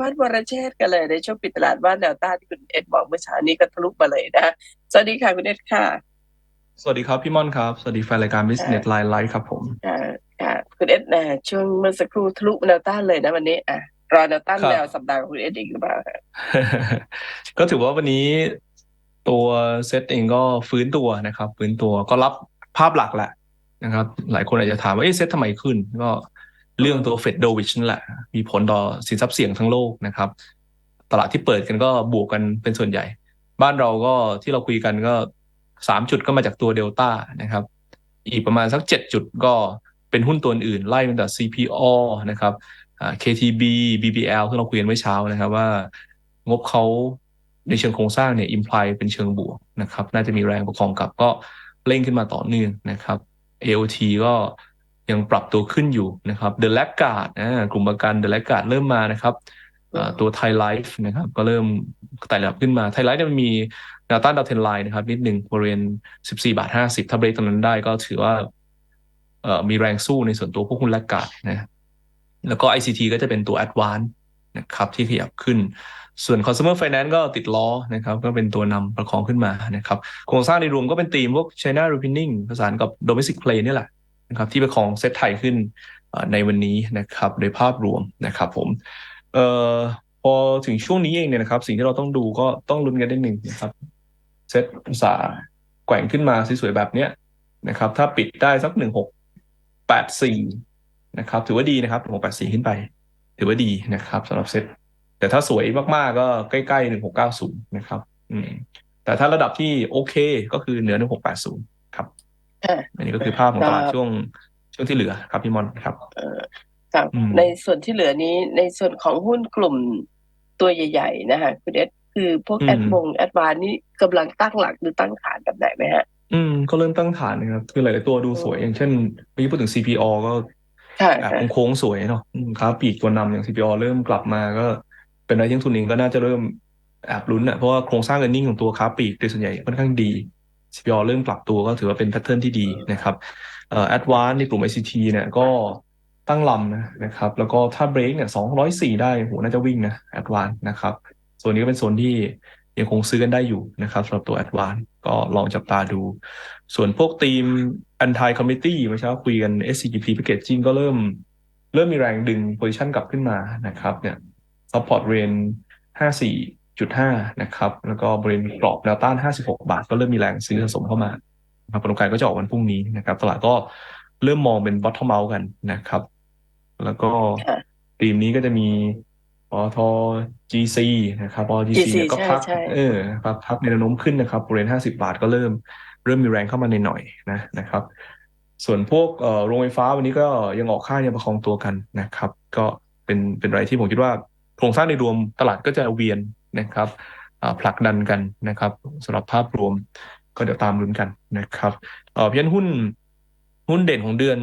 บ้านวรเชษฐ์กันเลยในช่วงปิดตลาดบ้านแนวต้านที่คุณเอ็ดบอกเมื่อเช้านี้ก็ทะลุมาเลยนะสวัสดีค่ะคุณเอ็ดค่ะ สวัสดีครับพี่ม่อนครับ สวัสดีแฟนรายการ Business Line Live ครับผมค่ะค่ะคุณเอ็ดนะช่วงเมื่อสักครู่ทะลุแนวต้านเลยนะวันนี้อะรอแนวต้านครับแนวสัปดาห์ของคุณเอ็ดอีกหรือเปล่าคะก็ถือว่าวันนี้ตัวเซตเองก็ฟื้นตัวนะครับ ฟื้นตัวก็รับภาพหลักแหละนะครับ หลายคนอาจจะถามว่าเอ๊ะเซตทำไมขึ้นก็ เรื่องตัวเฟดโดวิชนั่นแหละ มีผลต่อสินทรัพย์เสี่ยงทั้งโลกนะครับ ตลาดที่เปิดกันก็บวกกันเป็นส่วนใหญ่ บ้านเราก็ที่เราคุยกันก็สามจุดก็มาจากตัวเดลต้านะครับ อีกประมาณสักเจ็ดจุดก็เป็นหุ้นตัวอื่น ไล่ตั้งแต่ CPO นะครับอ่า KTB BBL ที่เราคุยกันเมื่อเช้านะครับว่างบเขาในเชิงโครงสร้างเนี่ย imply เป็นเชิงบวกนะครับ น่าจะมีแรงประคองกลับก็เร่งขึ้นมาต่อเนื่องนะครับ AOT ก็ ยังปรับตัวขึ้นอยู่นะครับ The Laggard อ่ากลุ่มประกัน The Laggard เริ่มมานะครับอ่าตัว Thai Life นะครับก็เริ่มไต่ระดับขึ้นมา Thai Life เนี่ยมันมีแนวต้านดาวเทนไลน์นะครับนิดหนึ่งบริเวณ14 บาท 50 ถ้าเบรกตรงนั้นได้ก็ถือว่าเอ่อมีแรงสู้ในส่วนตัวพวกหุ้น Laggard นะแล้วก็ ICT ก็จะเป็นตัว Advance นะครับที่ขยับขึ้น ส่วน Consumer Finance ก็ติดล้อนะครับก็เป็นตัวนำประคองขึ้นมานะครับโครงสร้างในรวมก็เป็นธีมพวก China Reopening ผสานกับ Domestic Play นี่แหละ นะครับที่ประคองเซตไทยขึ้นในวันนี้นะครับโดยภาพรวมนะครับผมเอ่อพอถึงช่วงนี้เองเนี่ยนะครับ สิ่งที่เราต้องดูก็ต้องลุ้นกันได้หนึ่งนะครับเซตอุตสาแกว่งขึ้นมาสวยๆแบบเนี้ยนะครับ ถ้าปิดได้สักหนึ่งหกแปดสี่นะครับ ถือว่าดีนะครับหกแปดสี่ขึ้นไป ถือว่าดีนะครับสำหรับเซตแต่ถ้าสวยมาก ๆ ก็ใกล้ๆหนึ่งหกเก้าศูนย์นะครับ อืมแต่ถ้าระดับที่โอเคก็คือเหนือหนึ่งหกแปดศูนย์ อันนี้ก็คือภาพของตลาดครับช่วงช่วงที่เหลือครับพี่มอนครับเอ่อครับอืมในส่วนที่เหลือนี้ในส่วนของหุ้นกลุ่มตัวใหญ่ ๆ นะคะคุณเอ็ดคือพวกแอดวงแอดวานนี่กำลังตั้งหลักหรือตั้งฐานแบบไหนไหมฮะ อืม ก็เริ่มตั้งฐานนะครับ คือหลาย ๆ ตัวดูสวยอย่างเช่นเมื่อกี้พูดถึง CPO ก็ค่ะแอบค่ะโค้งๆสวยเนาะอืมครับปีกตัวนำอย่าง CPO เริ่มกลับมาก็เป็นอะไรที่ทุนเองก็น่าจะเริ่มแอบลุ้นอะเพราะว่าโครงสร้างเงินนิ่งของตัวค้าปลีกโดยส่วนใหญ่ค่อนข้างดี CPO เริ่มปรับตัวก็ถือว่าเป็นแพทเทิร์นที่ดีนะครับเอ่อ Advance ในกลุ่ม ICT เนี่ยก็ตั้งลำนะนะครับ แล้วก็ถ้าเบรกเนี่ย204ได้โหน่าจะวิ่งนะ Advance นะครับ ส่วนนี้ก็เป็นโซนที่ยังคงซื้อกันได้อยู่นะครับสำหรับตัว Advance ก็ลองจับตาดู ส่วนพวกทีม anti committee เมื่อเช้าคุยกัน SCGP packaging ก็เริ่ม เริ่มมีแรงดึง position กลับขึ้นมานะครับเนี่ย support range 54.5นะครับ แล้วก็บริเวณกรอบแนวต้าน 56 บาท ก็เริ่มมีแรงซื้อสะสมเข้ามานะครับผลการก็จะออกวันพรุ่งนี้นะครับ ตลาดก็เริ่มมองเป็น bottom out กันนะครับ แล้วก็ค่ะทีมนี้ก็จะมีปตท GC นะครับปตท GC GC เนี่ยก็พักใช่ใช่เออครับพักในแนวโน้มขึ้นนะครับบริเวณ 50 บาทก็เริ่มเริ่มมีแรงเข้ามาในหน่อยๆนะนะครับ ส่วนพวกเอ่อโรงไฟฟ้าวันนี้ก็ยังออกค่ายังประคองตัวกันนะครับ ก็เป็นเป็นอะไรที่ผมคิดว่าโครงสร้างในรวมตลาดก็จะเวียน นะครับอ่าผลักดันกันนะครับสำหรับภาพรวมก็เดี๋ยวตามลุ้นกันนะครับเอ่อเพียงหุ้นหุ้นเด่นของเดือน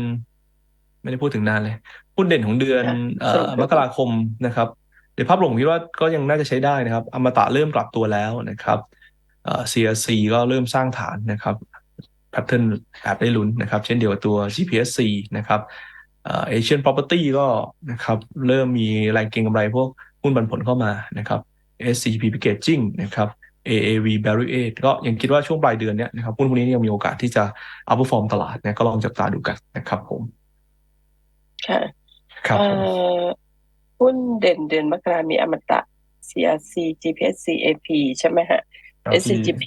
ไม่ได้พูดถึงนานเลย หุ้นเด่นของเดือนค่ะเอ่สรุอปมกราคมนะครับในภาพรวมผมคิดว่าก็ยังน่าจะใช้ได้นะครับ อมตะเริ่มปรับตัวแล้วนะครับเอ่อ CRC ก็เริ่มสร้างฐานนะครับแพทเทิร์นแอบได้ลุ้นนะครับ เช่นเดียวกับตัว GPSC นะครับเอ่อ Asian Property ก็นะครับเริ่มมีแรงเก็งกำไรพวกหุ้นปันผลเข้ามานะครับ SCP Packaging นะครับ AAV Barrier ก็ยังคิดว่าช่วงปลายเดือนเนี้ยนะครับหุ้นพวกนี้ยังมีโอกาสที่จะ outperform ตลาดนะก็ลองจับตาดูกันนะครับผมค่ะครับเอ่ผมอหุ้นเด่นเดือนมกรามีอมตะ CRC GPSC AP ใช่ไหมฮะครับ SCGP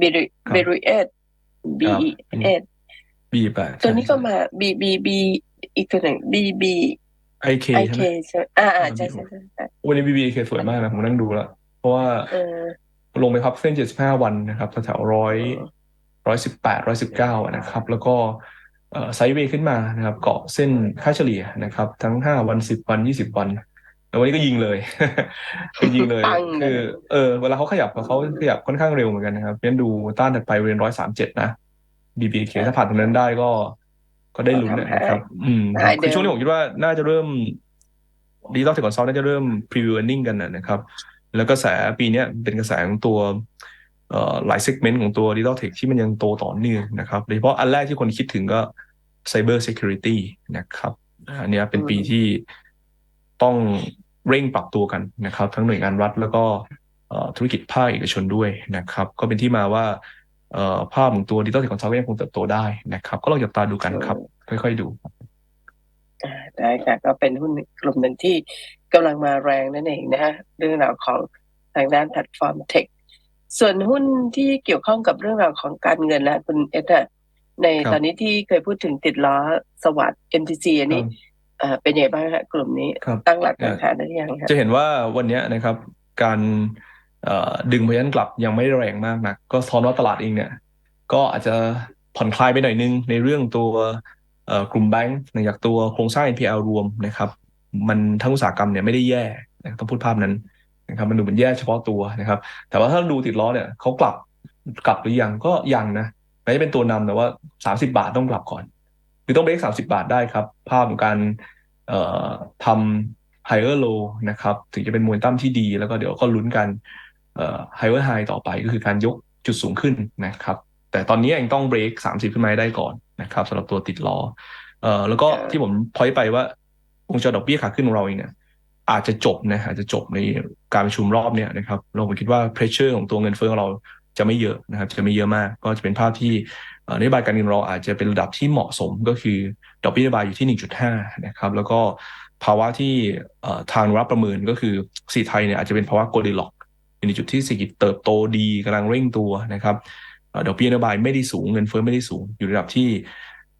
บิริครับบิริเอส BES บีแปดตัวนี้ก็มา B B B อีกตัวหนึ่ง B B ไอเค I ใช่ K ไหม ใช่ไหมอ่าอ่าอ่าใช่ B ใช่ใช่ใช่วันนี้บีบีเคสวยมากนะผมนั่งดูแล้ว เพราะว่าเออลงไปพับเส้น75วันนะครับแถวร้อยร้อยสิบแปดร้อยสิบเก้านะครับ แล้วก็เอ่อไซด์เวย์ขึ้นมานะครับ เกาะเส้นค่าเฉลี่ยนะครับ ทั้ง5วัน10วัน20วันแล้ววันนี้ก็ยิงเลย คือยิงเลยปังเลยคือเออเวลาเขาขยับเขาขยับค่อนข้างเร็วเหมือนกันนะครับเพราะฉะนั้นดูต้านถัดไปบริเวณร้อยสามเจ็ดนะ BBK ถ้าผ่านตรงนั้นได้ก็ ก็ได้ลุ้นนะครับ อืมหายเดิมคือช่วงนี้ผมคิดว่าน่าจะเริ่มดิจิตอลเทคคอนซัลท์น่าจะเริ่มพรีวิวเอ r นิ่งกันนะนะครับ แล้วกระแสปีเนี้ยเป็นกระแสของตัวเอ่อหลายเซกเมนต์ของตัวดิจิตอลเทคที่มันยังโตต่อเนื่องนะครับโดยเฉพาะอันแรกที่คนคิดถึงก็ Cyber Security นะครับอันเนี้ยเป็นปีที่ต้องเร่งปรับตัวกันนะครับ ทั้งหน่วยงานรัฐแล้วก็เอ่อธุรกิจภาคเอกชนด้วยนะครับ ก็เป็นที่มาว่าเอ่อ ภาพของตัวดิจิตอลเทคคอนซัลท์ยังคงเติบโตได้นะครับ ก็ลองจับตาดูกันครับ ค่อยๆดูอ่าได้ค่ะ ก็เป็นหุ้นกลุ่มหนึ่งที่กำลังมาแรงนั่นเองนะฮะเรื่องราวของทางด้านแพลตฟอร์มเทคส่วนหุ้นที่เกี่ยวข้องกับเรื่องราวของการเงินและคุณเอสอะในครับตอนนี้ที่เคยพูดถึงติดล้อสวัสด์ MTC อันนี้เอ่อเป็นยังไงบ้างฮะกลุ่มนี้ครับตั้งหลักเอ่อตั้งฐานได้หรือยังฮะจะเห็นว่าวันเนี้ยนะครับ การ เอ่อดึงพยันกลับยังไม่แรงมากนักก็สะท้อนว่าตลาดเองเนี่ยก็อาจจะผ่อนคลายไปหน่อยนึงในเรื่องตัวกลุ่มแบงก์ในจากตัวโครงสร้าง NPL รวมนะครับ มันทั้งอุตสาหกรรมเนี่ยไม่ได้แย่ต้องพูดภาพนั้นนะครับมันดูเหมือนแย่เฉพาะตัวนะครับ แต่ว่าถ้าดูติดล้อเนี่ยเขากลับกลับหรือยังก็ยังนะแม้จะเป็นตัวนำแต่ว่า 30 บาทต้องกลับก่อน คือต้องเบรก30บาทได้ครับ ภาพของการทำ higher low นะครับ ถึงจะเป็นมวยตั้มที่ดีแล้วก็เดี๋ยวก็ลุ้นกัน เอ่อ higher high ต่อไปก็คือการยกจุดสูงขึ้นนะครับ แต่ตอนนี้ยังต้องเบรก30 ขึ้นมาให้ได้ก่อนนะครับสำหรับตัวติดล้อเอ่อแล้วก็ที่ผมพอยไปว่าวงจรดอกเบี้ยขาขึ้นของเราเองเนี่ยอาจจะจบนะอาจจะจบในการประชุมรอบเนี่ยนะครับเราผมคิดว่า pressure ของตัวเงินเฟ้อของเราจะไม่เยอะนะครับจะไม่เยอะมาก ก็จะเป็นภาพที่เอ่อนโยบายการเงินเราอาจจะเป็นระดับที่เหมาะสมก็คือดอกเบี้ยนโยบายอยู่ที่ 1.5 นะครับ แล้วก็ภาวะที่เอ่อทางรับประเมินก็คือสีไทยเนี่ยอาจจะเป็นภาวะโกลดิล็อก อยู่ในจุดที่เศรษฐกิจเติบโตดีกำลังเร่งตัวนะครับเอ่อดอกเบี้ยนโยบายไม่ได้สูงเงินเฟ้อไม่ได้สูง อยู่ในระดับที่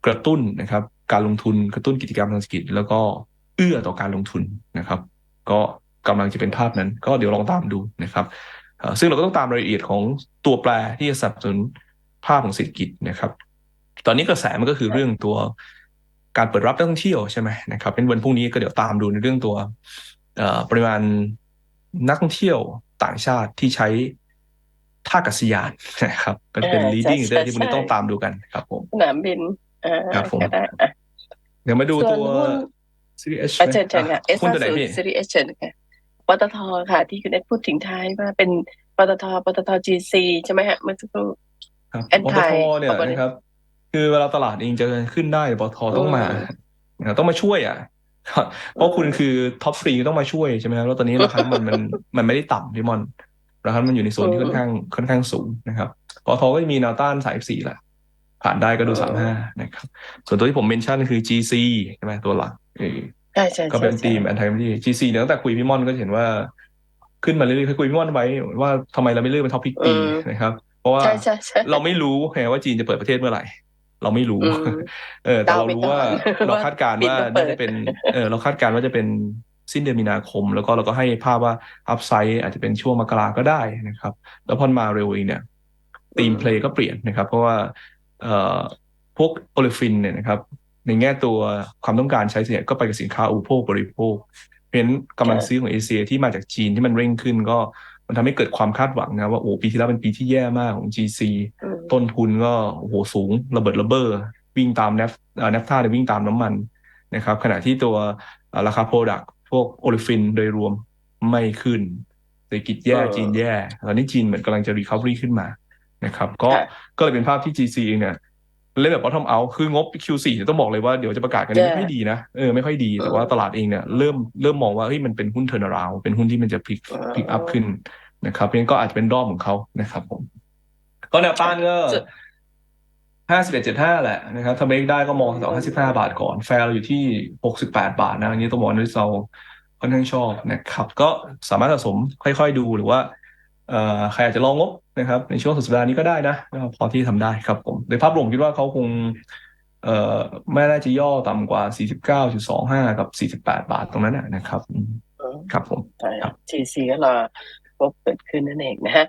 กระตุ้นนะครับ การลงทุนกระตุ้นกิจกรรมทางเศรษฐกิจ แล้วก็เอื้อต่อการลงทุนนะครับ ก็กำลังจะเป็นภาพนั้น ก็เดี๋ยวลองตามดูนะครับซึ่งเราก็ต้องตามรายละเอียดของตัวแปรที่จะสนับสนุนภาพของเศรษฐกิจนะครับ ตอนนี้กระแสมันก็คือเรื่องตัวการเปิดรับนักท่องเที่ยวใช่ไหมนะครับเป็นวันพรุ่งนี้ก็เดี๋ยวตามดูในเรื่องตัวปริมาณนักท่องเที่ยว ต่างชาติที่ใช้ท่าอากาศยานนะครับก็จะเป็นเออ leading ใช่ indicator ที่พรุ่งนี้ใช่ต้องตามดูกันครับผมสนามบินอ่าครับผมก็ได้อะเดี๋ยวมาดูส่วนตัวหุ้น Series H อะเชิญเชิญค่ะอะ S หุ้นตัวไหนศูนพี่ย์ซีรีส์เชิญค่ะปตทค่ะที่คุณเอสพูดถึงท้ายว่าเป็นปตทปตท GC ใช่ไหมฮะเมื่อสักครู่ครับแอนปตไทยทเนี่ยปตทนะครับ คือเวลาตลาดเองจะขึ้นได้ปตทต้องมาอืมนะครับต้องมาช่วยอะ เพราะคุณคือท็อปฟรีต้องมาช่วยใช่ไหมครับแล้วตอนนี้ราคาน้ำมันมันมันไม่ได้ต่ำพี่มอนราคาน้ำมันอยู่ในโซนที่ค่อนข้างค่อนข้างสูงนะครับปตทก็จะมีแนวต้านสายสี่แหละผ่านได้ก็ดูสามห้านะครับ ส่วนตัวที่ผมเมนชั่นคือ GC ใช่ไหมตัวหลักเออใช่ใช่ก็เป็นใช่ทีมแอนท m ที่ GC เนี่ยตั้งแต่คุยพี่ม่อนก็จะเห็นว่า ขึ้นมาเรื่อยๆเคยคุยพี่ม่อนไว้ว่าทำไมเราไม่เลือกเป็นท็อปพิกปีนะครับ เพราะว่าใช่ใช่ใช่เราไม่รู้ไงว่าจีนจะเปิดประเทศเมื่อไหร่ เราไม่รู้อืมเออ แต่เราเดาไปรู้ว่าก่อนเราคาดการณ์ว่าปิดแล้วเปิน่าดจะเป็น เออ เราคาดการณ์ว่าจะเป็นสิ้นเดือนมีนาคม แล้วก็เราก็ให้ภาพว่าอัพไซด์อาจจะเป็นช่วงมกราก็ได้นะครับ แล้วพอมาเร็วเองเนี่ยทีมเพลย์ก็เปลี่ยนนะครับ เพราะว่า เอ่อพวกโอลิฟินเนี่ยนะครับ ในแง่ตัวความต้องการใช้เนี่ยก็ไปกับสินค้าอุปโภคบริโภค เพราะฉะนั้นกำลังซื้อของเอเชียที่มาจากจีนที่มันเร่งขึ้นก็มันทำให้เกิดความคาดหวังนะว่าโอ้ปีที่แล้วเป็นปีที่แย่มากของ GC อืม ต้นทุนก็โอ้โหสูงระเบิดระเบ้อวิ่งตามเนฟเอ่อเนฟท่าเนี่ยวิ่งตามน้ำมันนะครับ ขณะที่ตัวเอ่อราคาโปรดักพวกโอลิฟินโดยรวมไม่ขึ้นเศรษฐกิจแย่เออจีนแย่ตอนนี้จีนเหมือนกำลังจะรีคา v รีขึ้นมานะครับก็ค่ะก็เลยเป็นภาพที่ GC เองเนี่ยเล่นแบบ bottom out คืองบ Q4 เนี่ยต้องบอกเลยว่าเดี๋ยวจะประกาศกันแย่ไม่ค่อยดีนะเออไม่ค่อยดีแต่ว่าตลาดเองเนี่ยเริ่มเริ่มมองว่าเฮ้ยมันเป็นหุ้นเทอร์นาราเป็นหุ้นที่มันจะพลิกพลิกอัพขึ้นนะครับเพราะฉะนั้นก็อาจจะเป็นรอบของเขานะครับผม ก็แนวต้านก็จุดห้าสิบเอ็ดเจ็ดห้าแหละนะครับ ถ้าเบรกได้ก็มองสองห้าสิบห้าบาทก่อน แฟร์เราอยู่ที่หกสิบแปดบาทนะอันนี้ต้องบอกว่าเราค่อนข้างชอบนะครับ ก็สามารถสะสมค่อยๆดูหรือว่าเอ่อใครอาจจะลองงบนะครับ ในช่วงสุดสัปดาห์นี้ก็ได้นะก็พอที่ทำได้ครับผมโดยภาพรวมคิดว่าเขาคงเอ่อไม่น่าจะย่อต่ำกว่าสี่สิบเก้าจุดสองห้ากับสี่สิบแปดบาทตรงนั้นนะนะครับอืมอืมครับผมใช่ครับ GC ก็รอพบเกิดขึ้นนั่นเองนะฮะ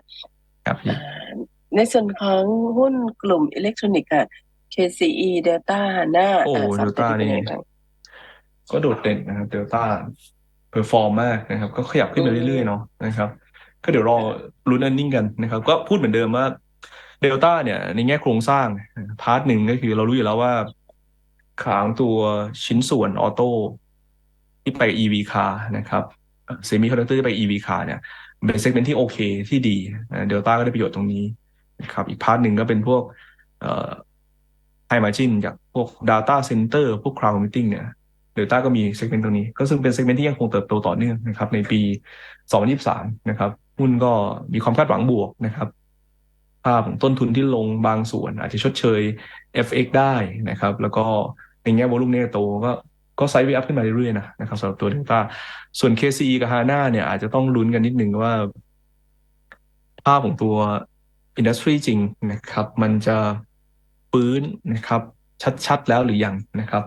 ครับพี่อ่า ในส่วนของหุ้นกลุ่มอิเล็กทรอนิกส์ค่ะ KCE Delta HANA โอ้อ่าสามตัว Delta นี้เป็นนี่ยังไงบ้างก็โดดเด่นนะครับเดลต้าเพอร์ฟอร์มมากนะครับ ก็ขยับขึ้นมาเรื่อยๆเนาะนะครับ ก็เดี๋ยวรอลุ้น e a r n i n g กันนะครับ ก็พูดเหมือนเดิมว่าเดลต้าเนี่ย ในแง่โครงสร้างพาร์ทหนึ่งก็คือเรารู้อยู่แล้วว่าขางตัวชิ้นส่วนออโต้ที่ไป EV car นะครับเซมิคอนดักเตอร์ที่ไป EV car เนี่ยเป็นเซกเมนต์ที่โอเคที่ดีเดลต้าก็ได้ประโยชน์ตรงนี้นะ ครับอีกพาร์ทหนึ่งก็เป็นพวกไฮมาจินจากพวก Data Center พวก Cloud Computing เนี่ยเดลต้าก็มีเซกเมนต์ตรงนี้ ก็ซึ่งเป็นเซกเมนต์ที่ยังคงเติบโตต่อเนื่องนะครับ ในปี 2023 นะครับหุ้นก็มีความคาดหวังบวกนะครับ ภาพของต้นทุนที่ลงบางส่วน อาจจะชดเชย FX ได้นะครับ แล้วก็ในแง่วอลุ่มเนี่ยโตก็ก็ไซด์เวอัพขึ้นมาเรื่อยๆนะนะครับสำหรับตัวเดลต้าส่วน KCE กับ HANA เนี่ยอาจจะต้องลุ้นกันนิดนึงว่า ภาพของตัว อินดัสทรีจริงนะครับ มันจะฟื้นนะครับชัดๆแล้วหรือยังนะครับ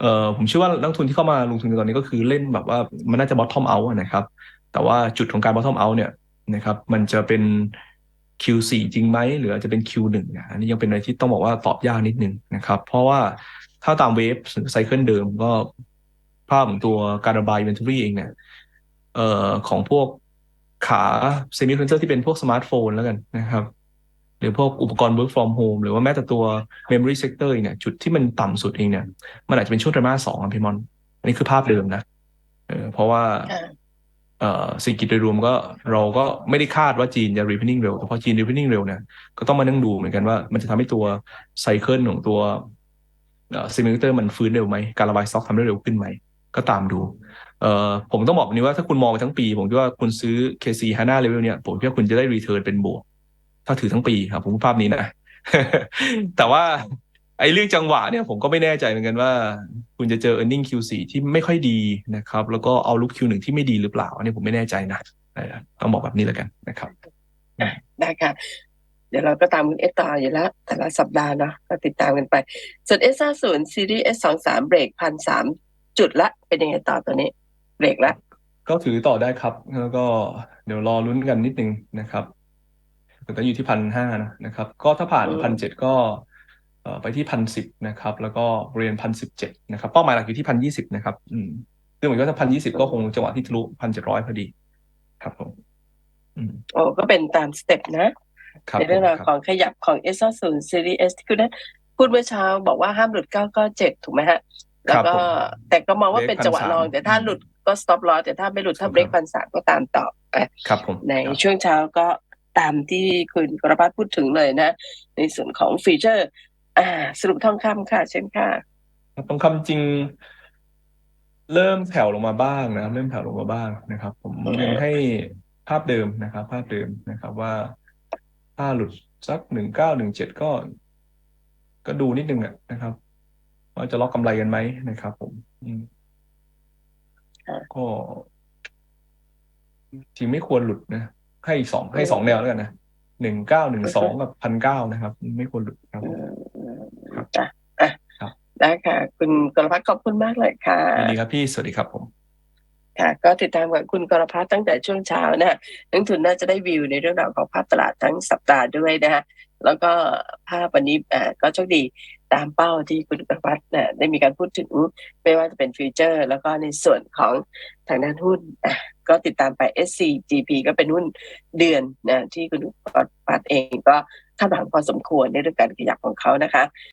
เอ่อผมเชื่อว่านักทุนที่เข้ามาลงทุนในตอนนี้ก็คือเล่นแบบว่ามันน่าจะ bottom out อะนะครับ แต่ว่าจุดของการ bottom out เนี่ยนะครับ มันจะเป็น Q4 จริงไหมหรืออาจจะเป็น Q1 นี่ยอันนี้ยังเป็นอะไรที่ต้องบอกว่าตอบยากนิดนึงนะครับ เพราะว่าถ้าตามเวฟไซเคิลเดิมก็ภาพของตัวการระบาย inventory เองเนี่ยเอ่อของพวกขาเซมิคอนดักเตอร์ที่เป็นพวกสมาร์ทโฟนแล้วกันนะครับ หรือพวกอุปกรณ์ work from home หรือว่าแม้แต่ตัว memory sector เองเนี่ยจุดที่มันต่ำสุดเองเนี่ย มันอาจจะเป็นช่วงไตรมาสสองอะพี่มอน อันนี้คือภาพเดิมนะเออเพราะว่าค่ะเอ่อเศรษฐกิจโดยรวมก็เราก็ไม่ได้คาดว่าจีนจะ reopening เร็วแต่พอจีน reopening เร็วเนี่ยก็ต้องมานั่งดูเหมือนกันว่ามันจะทำให้ตัวไซเคิลของตัวเอ่อ semiconductor มันฟื้นเร็วไหมการระบายสต็อกทำได้เร็วขึ้นไหม ก็ตามดูเอ่อผมต้องบอกแบบนี้ว่าถ้าคุณมองไปทั้งปี ผมคิดว่าคุณซื้อ KC HANA level เนี่ยผมคิดว่าคุณจะได้ return เป็นบวก ถ้าถือทั้งปีครับผมพูดภาพนี้นะแต่ว่าไอ้เรื่องจังหวะเนี่ยผมก็ไม่แน่ใจเหมือนกันว่า คุณจะเจอ earning Q4 ที่ไม่ค่อยดีนะครับ แล้วก็เอาลุก Q1 ที่ไม่ดีหรือเปล่า อันนี้ผมไม่แน่ใจนะเออต้องบอกแบบนี้แล้วกันนะครับได้ค่ะ เดี๋ยวเราก็ตามคุณเอสต่ออยู่แล้ว แต่ละสัปดาห์เนาะก็ติดตามกันไป ส่วนเอสห้าศูนย์ซีรีส์เอสสองสามเบรกพันสามจุดละเป็นยังไงต่อตัวนี้เบรกละก็ถือต่อได้ครับ แล้วก็เดี๋ยวรอลุ้นกันนิดนึงนะครับ แต่ก็อยู่ที่พันห้านะครับ ก็ถ้าผ่านพันเจ็ดก็เอ่อไปที่พันสิบนะครับ แล้วก็เรียนพันสิบเจ็ดนะครับเป้าหมายหลักอยู่ที่พันยี่สิบนะครับ อืมซึ่งเหมือนก็ถ้าพันยี่สิบก็คงจังหวะที่ทะลุพันเจ็ดร้อยพอดี ครับผมอืมโอ้ก็เป็นตามสเต็ปนะครับในผเรื่องมราวคขรับองขยับของ S 0 Series S คือนั้นพูดเมื่อเช้าบอกว่าห้ามหลุด997ถูกไหมฮะ แล้วก็ครับผมแต่ก็มองว่าเบรกเป็นจังหวะ1,300ลอง แต่ถ้าหลุดก็ stop loss แต่ถ้าไม่หลุดถ้าเบรกพันสามก็ตามต่ออะครับผมในครับช่วงเช้าก็ ตามที่คุณกรพัฒน์พูดถึงเลยนะ ในส่วนของฟีเจอร์ อ่า สรุปทองคำค่ะ เช่นค่ะทองคำจริง เริ่มแผ่วลงมาบ้างนะครับ เริ่มแผ่วลงมาบ้างนะครับ ผมยังให้ภาพเดิมนะครับ ภาพเดิมนะครับว่า ถ้าหลุดสักหนึ่งเก้าหนึ่งเจ็ดก็ ก็ดูนิดนึงอะนะครับ ว่าจะล็อกกำไรกันไหมนะครับ ผมอืมค่ะก็จริงไม่ควรหลุดนะ ให้สองให้สองแนวแล้วกันนะหนึ่งเก้าหนึ่งสองกับพันเก้านะครับ ไม่ควรหลุดครับอืผมมครับจ้ะอะครับได้ค่ะ คุณกรพัฒน์ขอบคุณมากเลยค่ะยินดีครับพี่ สวัสดีครับผมค่ะก็ติดตามกับคุณกรพัฒน์ตั้งแต่ช่วงเช้านะนักทุนน่าจะได้วิวในเรื่องราวของภาพตลาดทั้งสัปดาห์ด้วยนะฮะแล้วก็ภาพวันนี้อ่าก็โชคดี ตามเป้าที่คุณประวัติเนี่ยได้มีการพูดถึงไม่ว่าจะเป็นฟิวเจอร์ แล้วก็ในส่วนของทางด้านหุ้นก็ติดตามไป SCGP ก็เป็นหุ้นเดือนนะที่คุณประวัติเองก็คาดหวังพอสมควรในเรื่องการขยับของเขานะคะ